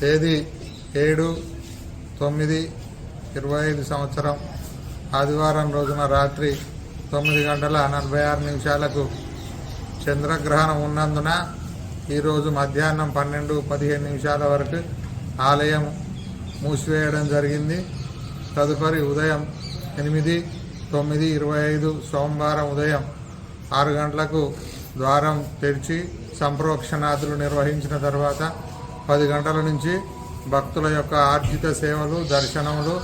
తేదీ ఏడు తొమ్మిది ఇరవై ఐదు సంవత్సరం. ఆదివారం రోజున రాత్రి తొమ్మిది గంటల నలభై ఆరు నిమిషాలకు చంద్రగ్రహణం ఉన్నందున ఈరోజు మధ్యాహ్నం పన్నెండు పదిహేను నిమిషాల వరకు ఆలయం మూసివేయడం జరిగింది. తదుపరి ఉదయం ఎనిమిది తొమ్మిది ఇరవై ఐదు సోమవారం ఉదయం ఆరు గంటలకు ద్వారం తెరిచి సంప్రోక్షణాదులు నిర్వహించిన తర్వాత పది గంటల నుంచి భక్తుల యొక్క ఆర్జిత సేవలు దర్శనములు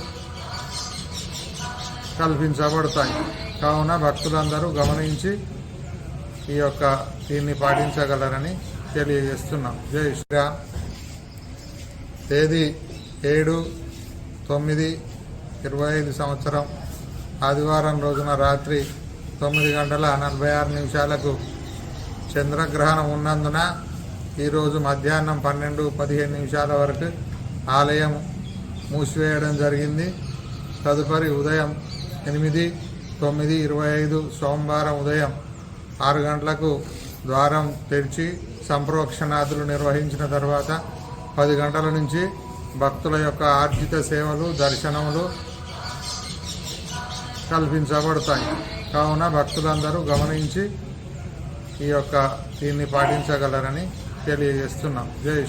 కల్పించబడతాయి. కావున భక్తులందరూ గమనించి ఈ యొక్క దీన్ని పాటించగలరని తెలియజేస్తున్నాం. జై శ్రీరామ్. తేదీ ఏడు తొమ్మిది ఇరవై ఐదు సంవత్సరం ఆదివారం రోజున రాత్రి తొమ్మిది గంటల నలభై ఆరు నిమిషాలకు చంద్రగ్రహణం ఉన్నందున ఈరోజు మధ్యాహ్నం పన్నెండు పదిహేను నిమిషాల వరకు ఆలయం మూసివేయడం జరిగింది. తదుపరి ఉదయం ఎనిమిది తొమ్మిది ఇరవై ఐదు సోమవారం ఉదయం ఆరు గంటలకు ద్వారం తెరిచి సంప్రోక్షణాదులు నిర్వహించిన తర్వాత పది గంటల నుంచి భక్తుల యొక్క ఆర్జిత సేవలు దర్శనములు కల్పించబడతాయి. కావున భక్తులందరూ గమనించి ఈ యొక్క దీన్ని పాటించగలరని తెలియజేస్తున్నాం. జై